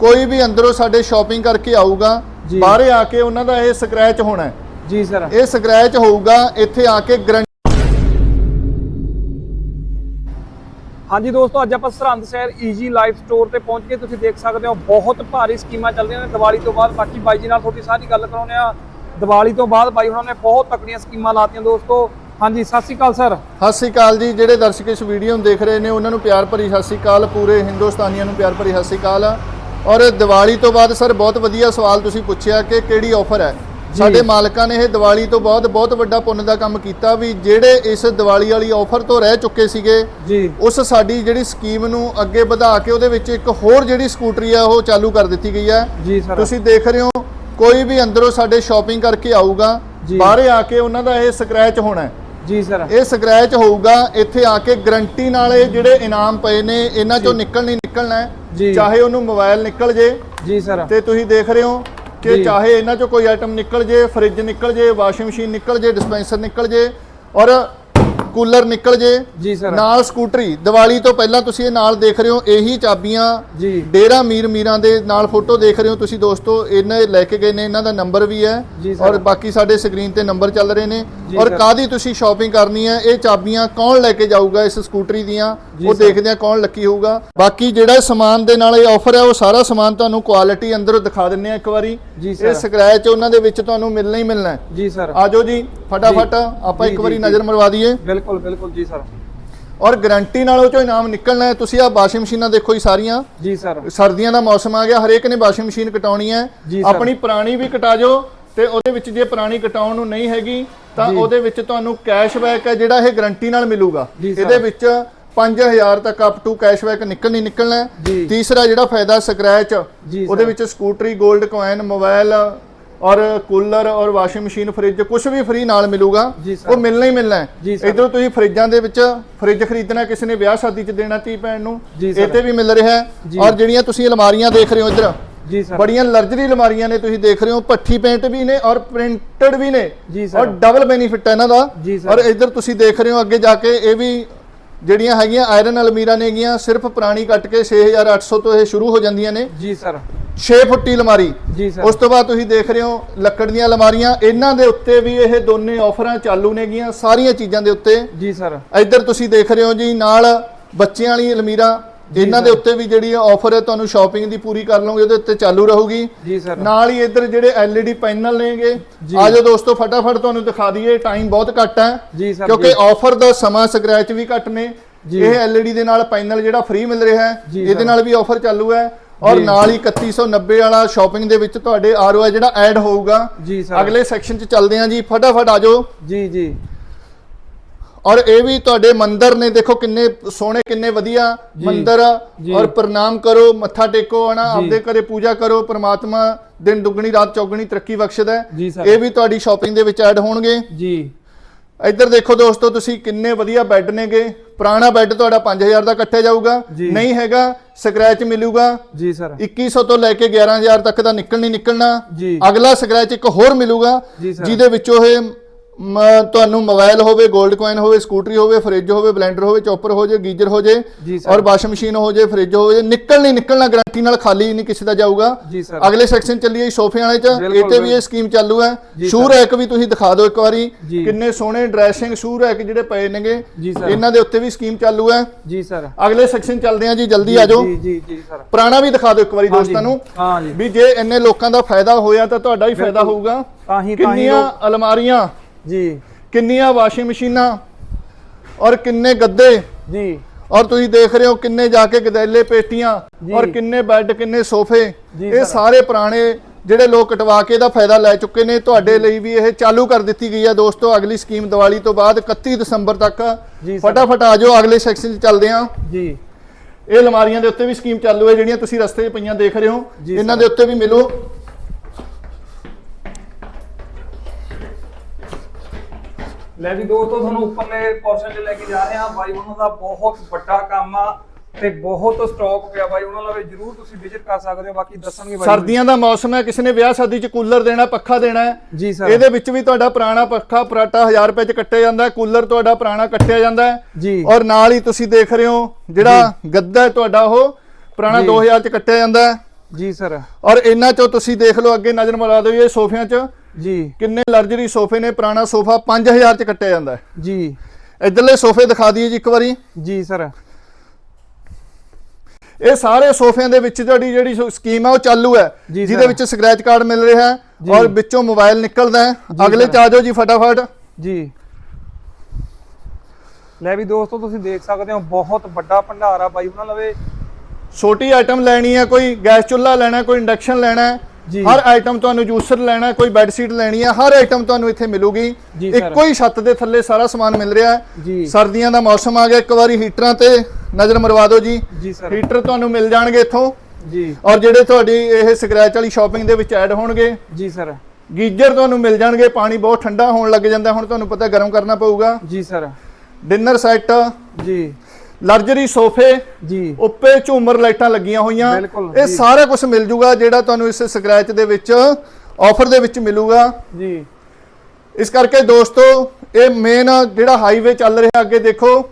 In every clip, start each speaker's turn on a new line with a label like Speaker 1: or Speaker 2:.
Speaker 1: ਕੋਈ ਵੀ ਅੰਦਰੋਂ ਸਾਡੇ ਸ਼ਾਪਿੰਗ ਕਰਕੇ ਆਊਗਾ। ਬਾਹਰੇ ਆ ਕੇ ਉਹਨਾਂ ਦਾ ਇਹ ਸਕ੍ਰੈਚ ਹੋਣਾ
Speaker 2: ਜੀ ਸਰ
Speaker 1: ਇਹ ਸਕ੍ਰੈਚ ਹੋਊਗਾ ਇੱਥੇ ਆ ਕੇ ਗਰੰਟੀ
Speaker 2: ਹਾਂਜੀ ਦੋਸਤੋ ਅੱਜ ਆਪਾਂ ਸਰਹੰਦ ਸ਼ਹਿਰ ਈਜੀ ਲਾਈਫ ਸਟੋਰ ਤੇ ਪਹੁੰਚ ਕੇ ਤੁਸੀਂ ਦੇਖ ਸਕਦੇ ਹੋ ਬਹੁਤ ਭਾਰੀ ਸਕੀਮਾਂ ਚੱਲਦੀਆਂ ਨੇ ਦੀਵਾਲੀ ਤੋਂ ਬਾਅਦ। ਬਾਕੀ ਬਾਈ ਜੀ ਨਾਲ ਤੁਹਾਡੀ ਸਾਰੀ ਗੱਲ ਕਰਾਉਂਦੇ ਆ ਦੀਵਾਲੀ ਤੋਂ ਬਾਅਦ ਬਾਈ ਉਹਨਾਂ ਨੇ ਬਹੁਤ ਤਕੜੀਆਂ ਸਕੀਮਾਂ ਲਾਤੀਆਂ ਦੋਸਤੋ। ਹਾਂਜੀ ਸਤਿ ਸ਼੍ਰੀ ਅਕਾਲ ਸਰ
Speaker 1: ਸਤਿ ਸ਼੍ਰੀ ਅਕਾਲ ਜੀ। ਜਿਹੜੇ ਦਰਸ਼ਕ ਇਸ ਵੀਡੀਓ ਨੂੰ ਦੇਖ ਰਹੇ ਨੇ ਉਹਨਾਂ ਨੂੰ ਪਿਆਰ ਭਰੀ ਸਤਿ ਸ਼੍ਰੀ ਅਕਾਲ। ਪੂਰੇ ਹਿੰਦੁਸਤਾਨੀਆਂ ਨੂੰ ਪਿਆਰ ਭਰੀ ਸਤਿ ਸ਼੍ਰੀ ਅਕਾਲ। ਔਰ ਦੀਵਾਲੀ ਤੋਂ ਬਾਅਦ ਸਰ ਬਹੁਤ ਵਧੀਆ ਸਵਾਲ ਤੁਸੀਂ ਪੁੱਛਿਆ ਕਿ ਕਿਹੜੀ ਆਫਰ ਹੈ? ਸਾਡੇ ਮਾਲਕਾਂ ਨੇ ਇਹ ਦੀਵਾਲੀ ਤੋਂ ਬਾਅਦ ਬਹੁਤ ਵੱਡਾ ਪੁੰਨ ਦਾ ਕੰਮ ਕੀਤਾ ਵੀ ਜਿਹੜੇ ਇਸ ਦੀਵਾਲੀ ਵਾਲੀ ਆਫਰ ਤੋਂ ਰਹਿ ਚੁੱਕੇ ਸੀਗੇ ਉਸ ਸਾਡੀ ਜਿਹੜੀ ਸਕੀਮ ਨੂੰ ਅੱਗੇ ਵਧਾ ਕੇ ਉਹਦੇ ਵਿੱਚ ਇੱਕ ਹੋਰ ਜਿਹੜੀ ਸਕੂਟਰੀ ਆ ਉਹ ਚਾਲੂ ਕਰ ਦਿੱਤੀ ਗਈ ਹੈ। ਤੁਸੀਂ ਦੇਖ ਰਹੇ ਹੋ ਕੋਈ ਵੀ ਅੰਦਰੋਂ ਸਾਡੇ ਸ਼ਾਪਿੰਗ ਕਰਕੇ ਆਊਗਾ। ਬਾਹਰੇ ਆ ਕੇ ਉਹਨਾਂ ਦਾ ਇਹ ਸਕ੍ਰੈਚ ਹੋਣਾ ਹੈ।
Speaker 2: ਜੀ ਸਰ।
Speaker 1: ਇਹ ਸਕ੍ਰੈਚ ਹੋਊਗਾ ਇੱਥੇ ਆ ਕੇ ਗਰੰਟੀ ਨਾਲ ਇਹ ਜਿਹੜੇ ਇਨਾਮ ਪਏ ਨੇ ਇਹਨਾਂ ਚੋਂ ਨਿਕਲ ਨਹੀਂ ਨਿਕਲਣਾ ਹੈ।
Speaker 2: ਜੀ।
Speaker 1: ਚਾਹੇ ਉਹਨੂੰ ਮੋਬਾਈਲ ਨਿਕਲ ਜੇ
Speaker 2: ਜੀ ਸਰ
Speaker 1: ਤੇ ਤੁਸੀਂ ਦੇਖ ਰਹੇ ਹੋ ਕਿ। ਚਾਹੇ ਇਹਨਾਂ ਚੋਂ ਕੋਈ ਆਈਟਮ ਨਿਕਲ ਜੇ ਫ੍ਰਿਜ ਨਿਕਲ ਜੇ ਵਾਸ਼ਿੰਗ ਮਸ਼ੀਨ ਨਿਕਲ ਜੇ ਡਿਸਪੈਂਸਰ ਨਿਕਲ ਜੇ ਔਰ ਕੂਲਰ ਨਿਕਲ ਜੇ
Speaker 2: ਜੀ ਸਰ।
Speaker 1: ਨਾਲ ਸਕੂਟਰੀ। ਦੀਵਾਲੀ ਤੋਂ ਪਹਿਲਾਂ ਤੁਸੀਂ ਇਹ ਨਾਲ ਦੇਖ ਰਹੇ ਹੋ ਇਹੀ ਚਾਬੀਆਂ
Speaker 2: ਜੀ।
Speaker 1: ਡੇਰਾ ਮੀਰ ਮੀਰਾਂ ਦੇ ਨਾਲ ਫੋਟੋ ਦੇਖ ਰਹੇ ਹੋ ਤੁਸੀਂ ਦੋਸਤੋ ਇਹਨਾਂ ਲੈ ਕੇ ਗਏ ਨੇ ਇਹਨਾਂ ਦਾ ਨੰਬਰ ਵੀ ਹੈ। ਔਰ ਬਾਕੀ ਸਾਡੇ ਸਕਰੀਨ ਤੇ ਨੰਬਰ ਚੱਲ ਰਹੇ ਨੇ। ਔਰ। ਕਾਦੀ ਤੁਸੀਂ ਸ਼ਾਪਿੰਗ ਕਰਨੀ ਹੈ ਇਹ ਚਾਬੀਆਂ ਕੌਣ ਲੈ ਕੇ ਜਾਊਗਾ ਇਸ ਸਕੂਟਰੀ ਦੀਆਂ ਉਹ। ਦੇਖਦੇ ਆ ਕੌਣ ਲੱਕੀ ਹੋਊਗਾ। ਬਾਕੀ ਜਿਹੜਾ ਸਮਾਨ ਦੇ ਨਾਲ ਇਹ ਆਫਰ ਹੈ ਉਹ ਸਾਰਾ ਸਮਾਨ ਤੁਹਾਨੂੰ ਕੁਆਲਿਟੀ ਅੰਦਰੋਂ ਦਿਖਾ ਦਿੰਨੇ ਆ ਇੱਕ ਵਾਰੀ। ਇਹ ਸਕ੍ਰੈਚ ਉਹਨਾਂ ਦੇ ਵਿੱਚ ਤੁਹਾਨੂੰ ਮਿਲਣਾ ਹੀ ਮਿਲਣਾ ਹੈ।
Speaker 2: ਜੀ ਸਰ।
Speaker 1: ਆਜੋ ਜੀ ਫਟਾਫਟ ਆਪਾਂ ਇੱਕ ਵਾਰੀ। ਨਜ਼ਰ ਮਰਵਾ ਦਈਏ।
Speaker 2: ਬਿਲਕੁਲ। ਬਿਲਕੁਲ ਜੀ ਸਰ
Speaker 1: ਔਰ ਗਾਰੰਟੀ ਨਾਲ ਉਹ ਚੋਂ ਇਨਾਮ ਨਿਕਲਣਾ ਹੈ ਤੁਸੀਂ ਆ ਵਾਸ਼ਿੰਗ ਮਸ਼ੀਨਾਂ ਦੇਖੋ ਹੀ ਸਾਰੀਆਂ
Speaker 2: ਜੀ ਸਰ
Speaker 1: ਸਰਦੀਆਂ ਦਾ ਮੌਸਮ ਆ ਗਿਆ ਹਰੇਕ ਨੇ ਵਾਸ਼ਿੰਗ ਮਸ਼ੀਨ ਕਟਾਉਣੀ ਹੈ
Speaker 2: ਜੀ।
Speaker 1: ਆਪਣੀ ਪੁਰਾਣੀ ਵੀ ਕਟਾ ਜਾਓ ਤੇ ਉਹਦੇ ਵਿੱਚ ਜੇ ਪੁਰਾਣੀ ਕਟਾਉਣ ਨੂੰ ਨਹੀਂ ਹੈਗੀ ਤਾਂ
Speaker 2: ਜੀ।
Speaker 1: ਉਹਦੇ ਵਿੱਚ ਤੁਹਾਨੂੰ ਕੈਸ਼ਬੈਕ ਹੈ ਜਿਹੜਾ ਇਹ ਗਾਰੰਟੀ ਨਾਲ ਮਿਲੂਗਾ
Speaker 2: ਜੀ।
Speaker 1: ਇਹਦੇ ਵਿੱਚ 5000 ਤੱਕ ਅਪ ਟੂ ਕੈਸ਼ਬੈਕ ਨਿਕਲ ਨਹੀਂ ਨਿਕਲਣਾ।
Speaker 2: ਜੀ।
Speaker 1: ਤੀਸਰਾ ਜਿਹੜਾ ਫਾਇਦਾ ਸਕ੍ਰੈਚ
Speaker 2: ਜੀ
Speaker 1: ਉਹਦੇ। ਵਿੱਚ ਸਕੂਟਰੀ 골ਡ ਕੋਇਨ ਮੋਬਾਈਲ ਔਰ ਕੂਲਰ ਔਰ ਵਾਸ਼ਿੰਗ ਮਸ਼ੀਨ ਫ੍ਰਿਜ ਕੁਝ ਵੀ ਫ੍ਰੀ ਨਾਲ ਮਿਲੂਗਾ। ਉਹ ਮਿਲਣਾ ਹੀ ਮਿਲਣਾ ਹੈ। ਇਧਰੋਂ ਤੁਸੀਂ ਫ੍ਰਿਜਾਂ ਦੇ ਵਿੱਚ ਫ੍ਰਿਜ ਖਰੀਦਣਾ ਕਿਸੇ ਨੇ ਵਿਆਹ ਸ਼ਾਦੀ 'ਚ ਦੇਣਾ ਧੀ ਭੈਣ ਨੂੰ ਤੇ ਵੀ ਮਿਲ ਰਿਹਾ ਹੈ। ਔਰ ਜਿਹੜੀਆਂ ਤੁਸੀਂ ਅਲਮਾਰੀਆਂ ਦੇਖ ਰਹੇ ਹੋ ਇੱਧਰ
Speaker 2: ਜੀ ਸਰ
Speaker 1: ਬੜੀਆਂ ਲਰਜਰੀ ਅਲਮਾਰੀਆਂ ਨੇ ਤੁਸੀਂ ਦੇਖ ਰਹੇ ਹੋ ਪੱਠੀ ਪੇਂਟ ਵੀ ਨੇ ਔਰ ਪ੍ਰਿੰਟਡ ਵੀ ਨੇ। ਔਰ ਡਬਲ ਬੈਨੀਫਿਟ ਹੈ ਇਹਨਾਂ ਦਾ। ਔਰ ਇੱਧਰ ਤੁਸੀਂ ਦੇਖ ਰਹੇ ਹੋ ਅੱਗੇ ਜਾ ਕੇ ਇਹ ਵੀ ਜਿਹੜੀਆਂ ਹੈਗੀਆਂ ਆਇਰਨ ਅਲਮੀਰਾ ਨੇਗੀਆਂ ਸਿਰਫ ਪੁਰਾਣੀ ਕੱਟ ਕੇ 6800 ਤੋਂ ਇਹ ਸ਼ੁਰੂ ਹੋ ਜਾਂਦੀਆਂ ਨੇ।
Speaker 2: ਜੀ ਸਰ।
Speaker 1: 6 ਫੁੱਟੀ ਅਲਮਾਰੀ।
Speaker 2: ਜੀ ਸਰ।
Speaker 1: ਉਸ ਤੋਂ ਬਾਅਦ ਤੁਸੀਂ ਦੇਖ ਰਹੇ ਹੋ ਲੱਕੜ ਦੀਆਂ ਅਲਮਾਰੀਆਂ। ਇਹਨਾਂ ਦੇ ਉੱਤੇ ਵੀ ਇਹ ਦੋਨੇ ਆਫਰਾਂ ਚਾਲੂ ਨੇਗੀਆਂ ਸਾਰੀਆਂ ਚੀਜ਼ਾਂ ਦੇ ਉੱਤੇ।
Speaker 2: ਜੀ ਸਰ।
Speaker 1: ਇੱਧਰ ਤੁਸੀਂ ਦੇਖ ਰਹੇ ਹੋ ਜੀ ਨਾਲ ਬੱਚਿਆਂ ਵਾਲੀ ਅਲਮੀਰਾ ਇਹਨਾਂ ਦੇ ਉੱਤੇ ਵੀ ਜਿਹੜੀ ਆਫਰ ਹੈ ਤੁਹਾਨੂੰ ਸ਼ਾਪਿੰਗ ਦੀ ਪੂਰੀ ਕਰ ਲਓਗੇ ਉਹਦੇ ਉੱਤੇ ਚਾਲੂ ਰਹੂਗੀ।
Speaker 2: ਜੀ ਸਰ।
Speaker 1: ਨਾਲ ਹੀ ਇੱਧਰ ਜਿਹੜੇ LED ਪੈਨਲ ਨੇਗੇ। ਆਜੋ ਦੋਸਤੋ ਫਟਾਫਟ ਤੁਹਾਨੂੰ ਦਿਖਾ ਦਈਏ ਟਾਈਮ ਬਹੁਤ ਘੱਟ ਹੈ। ਕਿਉਂਕਿ ਆਫਰ ਦਾ ਸਮਾਂ ਸਕ੍ਰੈਚ ਵੀ ਘੱਟ ਨੇ। ਇਹ LED ਦੇ ਨਾਲ ਪੈਨਲ ਜਿਹੜਾ ਫ੍ਰੀ ਮਿਲ ਰਿਹਾ ਹੈ ਇਹਦੇ। ਨਾਲ ਵੀ ਆਫਰ ਚਾਲੂ ਹੈ। ਔਰ। ਨਾਲ ਹੀ 3190 ਵਾਲਾ ਸ਼ਾਪਿੰਗ ਦੇ ਵਿੱਚ ਤੁਹਾਡੇ ROI ਜਿਹੜਾ ਐਡ ਹੋਊਗਾ। ਅਗਲੇ ਸੈਕਸ਼ਨ 'ਚ ਚੱਲਦੇ ਹਾਂ ਜੀ। ਫਟਾਫਟ ਆਜੋ
Speaker 2: ਜੀ ਜੀ।
Speaker 1: ਔਰ ਇਹ ਵੀ ਤੁਹਾਡੇ ਮੰਦਿਰ ਨੇ ਦੇਖੋ ਕਿੰਨੇ ਸੋਹਣੇ ਕਿੰਨੇ ਵਧੀਆ। ਮੰਦਿਰ ਆ। ਔਰ ਪ੍ਰਣਾਮ ਕਰੋ ਮੱਥਾ ਟੇਕੋ ਹਨਾ। ਆਪਦੇ ਘਰੇ ਪੂਜਾ ਕਰੋ ਪ੍ਰਮਾਤਮਾ ਦਿਨ ਦੁੱਗਣੀ ਰਾਤ ਚੌਗਣੀ ਤਰੱਕੀ ਬਖਸ਼ਦਾ ਇਹ ਵੀ ਤੁਹਾਡੀ ਸ਼ਾਪਿੰਗ ਦੇ ਵਿੱਚ ਐਡ ਹੋਣਗੇ
Speaker 2: ਜੀ
Speaker 1: ਇੱਧਰ ਦੇਖੋ ਦੋਸਤੋ ਤੁਸੀਂ ਕਿੰਨੇ ਵਧੀਆ ਬੈੱਡ ਨੇਗੇ ਪੁਰਾਣਾ ਬੈੱਡ ਤੁਹਾਡਾ 5000 ਦਾ ਕੱਟਿਆ ਜਾਊਗਾ। ਨਹੀਂ ਹੈਗਾ ਸਕ੍ਰੈਚ ਮਿਲੂਗਾ
Speaker 2: ਜੀ ਸਰ
Speaker 1: 2100 ਤੋਂ ਲੈ ਕੇ 11000 ਤੱਕ ਦਾ ਨਿਕਲ ਨਹੀਂ ਨਿਕਲਣਾ ਅਗਲਾ ਸਕ੍ਰੈਚ ਇੱਕ ਹੋਰ ਮਿਲੂਗਾ। ਜਿਹਦੇ ਵਿੱਚੋਂ ਇਹ ਤੁਹਾਨੂੰ ਮੋਬਾਈਲ ਹੋਵੇ 골ਡ ਕੋਇਨ ਹੋਵੇ ਸਕੂਟਰੀ ਹੋਵੇ ਫ੍ਰਿਜ ਹੋਵੇ ਬਲੈਂਡਰ ਹੋਵੇ ਚੌਪਰ ਹੋ ਜੇ ਗੀਜ਼ਰ ਹੋ ਜੇ ਔਰ ਵਾਸ਼ਿੰਗ ਮਸ਼ੀਨ ਹੋ ਜੇ ਫ੍ਰਿਜ ਹੋ ਜੇ ਨਿਕਲ ਨਹੀਂ ਨਿਕਲਣਾ ਗਾਰੰਟੀ ਨਾਲ ਖਾਲੀ ਨਹੀਂ ਕਿਸੇ ਦਾ ਜਾਊਗਾ। ਅਗਲੇ ਸੈਕਸ਼ਨ ਚੱਲੀਏ ਸੋਫੇ ਵਾਲੇ ਚ। ਤੇ ਵੀ। ਇਹ ਸਕੀਮ ਚਾਲੂ ਹੈ। ਸ਼ੂ। ਰੈਕ ਵੀ ਤੁਸੀਂ ਦਿਖਾ ਦਿਓ ਇੱਕ ਵਾਰੀ। ਕਿੰਨੇ ਸੋਹਣੇ ਡਰੈਸਿੰਗ ਸ਼ੂ ਰੈਕ ਜਿਹੜੇ ਪਏ ਨੇਗੇ। ਇਹਨਾਂ ਦੇ ਉੱਤੇ ਵੀ ਸਕੀਮ ਚਾਲੂ ਹੈ।
Speaker 2: ਜੀ ਸਰ
Speaker 1: ਅਗਲੇ ਸੈਕਸ਼ਨ ਚੱਲਦੇ ਆ ਜੀ ਜਲਦੀ ਆ ਜਾਓ।
Speaker 2: ਜੀ ਜੀ ਜੀ ਸਰ
Speaker 1: ਪੁਰਾਣਾ ਵੀ ਦਿਖਾ ਦਿਓ ਇੱਕ ਵਾਰੀ ਦੋਸਤਾਂ ਨੂੰ। ਵੀ ਜੇ ਇੰਨੇ ਲੋਕਾਂ ਦਾ ਫਾਇਦਾ ਹੋਇਆ ਤਾਂ ਤੁਹਾਡਾ ਵੀ ਫਾਇਦਾ। ਹੋਊਗਾ।
Speaker 2: ਤਾਂ ਹੀ ਤਾਂ ਹੀ
Speaker 1: ਅਲਮਾਰੀਆਂ
Speaker 2: ਜੀ।
Speaker 1: ਕਿੰਨੀਆਂ ਵਾਸ਼ਿੰਗ ਮਸ਼ੀਨਾਂ ਔਰ ਕਿੰਨੇ ਗੱਦੇ?
Speaker 2: ਜੀ।
Speaker 1: ਔਰ ਤੁਸੀਂ ਦੇਖ ਰਹੇ ਹੋ ਕਿੰਨੇ ਜਾ ਕੇ ਗਦੈਲੇ ਪੇਟੀਆਂ। ਔਰ ਕਿੰਨੇ ਬੈੱਡ ਕਿੰਨੇ ਸੋਫੇ। ਇਹ
Speaker 2: ਸਰ।
Speaker 1: ਪੁਰਾਣੇ ਜਿਹੜੇ ਲੋਕ ਕਟਵਾ ਕੇ ਇਹਦਾ ਫਾਇਦਾ ਲੈ ਚੁੱਕੇ ਨੇ। ਤੁਹਾਡੇ ਲਈ ਵੀ ਇਹ ਚਾਲੂ ਕਰ ਦਿੱਤੀ ਗਈ ਹੈ ਦੋਸਤੋ। ਅਗਲੀ ਸਕੀਮ ਦੀਵਾਲੀ ਤੋਂ ਬਾਅਦ 31 ਦਸੰਬਰ ਤੱਕ। ਫਟਾਫਟ ਆ ਜਾਓ। ਅਗਲੇ ਸੈਕਸ਼ਨ 'ਚ ਚੱਲਦੇ ਹਾਂ
Speaker 2: ਜੀ।
Speaker 1: ਇਹ ਅਲਮਾਰੀਆਂ ਦੇ ਉੱਤੇ ਵੀ ਸਕੀਮ ਚਾਲੂ ਹੈ। ਜਿਹੜੀਆਂ ਤੁਸੀਂ ਰਸਤੇ 'ਚ ਪਈਆਂ ਦੇਖ ਰਹੇ ਹੋ। ਇਹਨਾਂ। ਦੇ ਉੱਤੇ ਵੀ ਮਿਲੋ।
Speaker 2: ਲੈ ਵੀ ਦੋਸਤੋ ਤੁਹਾਨੂੰ ਉੱਪਰਲੇ ਪੋਰਸ਼ਨ 'ਚ ਲੈ ਕੇ ਜਾ ਰਹੇ। ਹਾਂ ਬਾਈ ਉਹਨਾਂ ਦਾ ਬਹੁਤ ਵੱਡਾ ਕੰਮ ਆ ਤੇ ਬਹੁਤ ਸਟਾਕ ਪਿਆ। ਬਾਈ ਉਹਨਾਂ ਲਵੇ ਜਰੂਰ ਤੁਸੀਂ ਵਿਜ਼ਿਟ ਕਰ ਸਕਦੇ ਹੋ। ਬਾਕੀ ਦੱਸਣਗੇ ਬਾਈ
Speaker 1: ਸਰਦੀਆਂ ਦਾ ਮੌਸਮ ਹੈ ਕਿਸੇ ਨੇ ਵਿਆਹ ਸ਼ਾਦੀ 'ਚ ਕੂਲਰ ਦੇਣਾ ਪੱਖਾ ਦੇਣਾ ਹੈ।
Speaker 2: ਜੀ ਸਰ।
Speaker 1: ਇਹਦੇ ਵਿੱਚ ਵੀ ਤੁਹਾਡਾ ਪੁਰਾਣਾ ਪੱਖਾ ਪਰਾਟਾ 1000 ਰੁਪਏ 'ਚ ਕੱਟਿਆ ਜਾਂਦਾ ਹੈ। ਕੂਲਰ ਤੁਹਾਡਾ ਪੁਰਾਣਾ ਕੱਟਿਆ ਜਾਂਦਾ ਹੈ।
Speaker 2: ਜੀ।
Speaker 1: ਔਰ ਨਾਲ ਹੀ ਤੁਸੀਂ ਦੇਖ ਰਹੇ ਹੋ ਜਿਹੜਾ ਗੱਦਾ ਹੈ ਤੁਹਾਡਾ ਉਹ ਪੁਰਾਣਾ
Speaker 2: ਜੀ।
Speaker 1: 2000 'ਚ ਕੱਟਿਆ ਜਾਂਦਾ ਹੈ।
Speaker 2: ਜੀ ਸਰ।
Speaker 1: ਔਰ ਇਹਨਾਂ ਚੋਂ ਤੁਸੀਂ ਦੇਖ ਲਓ ਅੱਗੇ ਨਜ਼ਰ ਮਾਰਾ ਦਿਓ ਇਹ ਸੋਫਿਆਂ 'ਚ।
Speaker 2: ਜੀ।
Speaker 1: ਕਿੰਨੇ ਲਗਜ਼ਰੀ ਸੋਫੇ ਨੇ ਪੁਰਾਣਾ ਸੋਫਾ 5000 'ਚ ਕੱਟਿਆ ਜਾਂਦਾ ਹੈ।
Speaker 2: ਜੀ।
Speaker 1: ਇਧਰਲੇ ਸੋਫੇ ਦਿਖਾ ਦਈਏ ਜੀ ਇੱਕ ਵਾਰੀ।
Speaker 2: ਜੀ ਸਰ।
Speaker 1: ਇਹ ਸਾਰੇ ਸੋਫਿਆਂ ਦੇ ਵਿੱਚ ਤੁਹਾਡੀ ਜਿਹੜੀ ਸਕੀਮ ਹੈ ਉਹ ਚਾਲੂ ਹੈ। ਜਿਹਦੇ। ਵਿੱਚ ਸਕ੍ਰੈਚ ਕਾਰਡ ਮਿਲ ਰਿਹਾ ਹੈ। ਔਰ ਵਿੱਚੋਂ ਮੋਬਾਈਲ ਨਿਕਲਦਾ ਹੈ। ਅਗਲੇ। ਚ ਆ ਜਾਓ ਜੀ ਫਟਾਫਟ।
Speaker 2: ਜੀ। ਲੈ ਵੀ ਦੋਸਤੋ ਤੁਸੀਂ ਦੇਖ ਸਕਦੇ ਹੋ ਬਹੁਤ ਵੱਡਾ ਭੰਡਾਰ ਆ ਬਾਈ ਉਹਨਾਂ ਲਵੇ।
Speaker 1: ਛੋਟੀ ਆਈਟਮ ਲੈਣੀ ਹੈ ਕੋਈ ਗੈਸ ਚੁੱਲ੍ਹਾ ਲੈਣਾ ਕੋਈ ਇੰਡਕਸ਼ਨ ਲੈਣਾ। ਹਰ ਆਈਟਮ ਤੁਹਾਨੂੰ ਜੂਸਰ ਲੈਣਾ ਕੋਈ ਬੈੱਡ ਸ਼ੀਟ ਲੈਣੀ ਹੈ ਹਰ ਆਈਟਮ ਤੁਹਾਨੂੰ ਇੱਥੇ ਮਿਲੂਗੀ। ਇੱਕੋ ਹੀ ਛੱਤ ਦੇ ਥੱਲੇ ਸਾਰਾ ਸਮਾਨ ਮਿਲ ਰਿਹਾ ਹੈ। ਸਰਦੀਆਂ ਦਾ ਮੌਸਮ ਆ ਗਿਆ ਇੱਕ ਵਾਰੀ ਹੀਟਰਾਂ ਤੇ ਨਜ਼ਰ ਮਰਵਾ ਦਿਓ ਜੀ। ਹੀਟਰ ਤੁਹਾਨੂੰ ਮਿਲ ਜਾਣਗੇ ਇੱਥੋਂ।
Speaker 2: ਜੀ।
Speaker 1: ਔਰ ਜਿਹੜੇ ਤੁਹਾਡੀ ਇਹ ਸਕ੍ਰੈਚ ਵਾਲੀ ਸ਼ਾਪਿੰਗ ਦੇ ਵਿੱਚ ਐਡ ਹੋਣਗੇ
Speaker 2: ਜੀ ਸਰ
Speaker 1: ਗੀਜ਼ਰ ਤੁਹਾਨੂੰ ਮਿਲ ਜਾਣਗੇ ਪਾਣੀ ਬਹੁਤ ਠੰਡਾ ਹੋਣ ਲੱਗ ਜਾਂਦਾ ਹੁਣ ਤੁਹਾਨੂੰ ਪਤਾ ਗਰਮ ਕਰਨਾ ਪਊਗਾ।
Speaker 2: ਜੀ ਸਰ
Speaker 1: ਡਿਨਰ ਸੈੱਟ
Speaker 2: ਜੀ।
Speaker 1: ਲਗਜ਼ਰੀ ਸੋਫੇ
Speaker 2: ਜੀ।
Speaker 1: ਉੱਪੇ ਝੂਮਰ ਲਾਈਟਾਂ ਲੱਗੀਆਂ ਹੋਈਆਂ। ਇਹ। ਸਾਰਾ ਕੁਝ ਮਿਲ ਜੂਗਾ ਜਿਹੜਾ ਤੁਹਾਨੂੰ ਇਸ ਸਕ੍ਰੈਚ ਦੇ ਵਿੱਚ ਆਫਰ ਦੇ ਵਿੱਚ ਮਿਲੂਗਾ।
Speaker 2: ਜੀ।
Speaker 1: ਇਸ ਕਰਕੇ ਦੋਸਤੋ ਇਹ ਮੇਨ ਜਿਹੜਾ ਹਾਈਵੇ ਚੱਲ ਰਿਹਾ ਅੱਗੇ ਦੇਖੋ।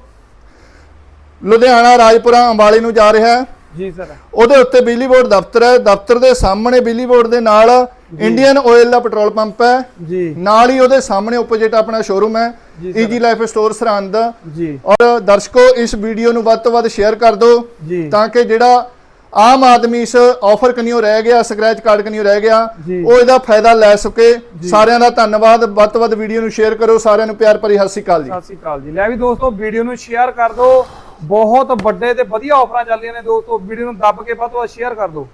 Speaker 1: ਲੁਧਿਆਣਾ ਰਾਜਪੁਰਾ ਅੰਬਾਲੇ ਨੂੰ ਜਾ ਰਿਹਾ ਹੈ।
Speaker 2: ਜੀ ਸਰ
Speaker 1: ਉਹਦੇ ਉੱਤੇ ਬਿਜਲੀ ਬੋਰਡ ਦਫ਼ਤਰ ਹੈ। ਦਫ਼ਤਰ ਦੇ ਸਾਹਮਣੇ ਬਿਜਲੀ ਬੋਰਡ ਦੇ ਨਾਲ ਇੰਡੀਅਨ ਆਇਲ ਦਾ ਪੈਟਰੋਲ ਪੰਪ ਹੈ।
Speaker 2: ਜੀ।
Speaker 1: ਨਾਲ ਹੀ ਉਹਦੇ ਸਾਹਮਣੇ ਆਪੋਜੀਟ ਆਪਣਾ ਸ਼ੋਰੂਮ ਹੈ। Easy Life store Sirhind.
Speaker 2: ਜੀ।
Speaker 1: ਔਰ ਦਰਸ਼ਕੋ ਇਸ ਵੀਡੀਓ ਨੂੰ ਵੱਧ ਤੋਂ ਵੱਧ ਸ਼ੇਅਰ ਕਰ ਦਿਓ
Speaker 2: ਜੀ।
Speaker 1: ਤਾਂ ਕਿ ਜਿਹੜਾ ਆਮ ਆਦਮੀ ਇਸ ਆਫਰ ਕਨਿਓ ਰਹਿ ਗਿਆ ਸਕ੍ਰੈਚ ਕਾਰਡ ਕਨਿਓ ਰਹਿ ਗਿਆ। ਉਹ ਇਹਦਾ ਫਾਇਦਾ ਲੈ ਸਕੇ। ਸਾਰਿਆਂ ਦਾ ਧੰਨਵਾਦ। ਵੱਧ ਤੋਂ ਵੱਧ ਵੀਡੀਓ ਨੂੰ ਸ਼ੇਅਰ ਕਰੋ। ਸਾਰਿਆਂ ਨੂੰ ਪਿਆਰ ਭਰੀ ਸਤਿ ਸ਼੍ਰੀ ਅਕਾਲ ਜੀ।
Speaker 2: ਸਤਿ ਸ਼੍ਰੀ ਅਕਾਲ ਜੀ। ਲੈ ਵੀ ਦੋਸਤੋ ਵੀਡੀਓ ਨੂੰ ਸ਼ੇਅਰ ਕਰ ਦਿਓ। ਬਹੁਤ ਵੱਡੇ ਤੇ ਵਧੀਆ ਆਫਰਾਂ ਚੱਲ ਰਹੀਆਂ ਨੇ ਦੋਸਤੋ। ਵੀਡੀਓ ਨੂੰ ਦੱਬ ਕੇ ਵੱਧ ਤੋਂ ਵੱਧ ਸ਼ੇਅਰ ਕਰ ਦਿਓ।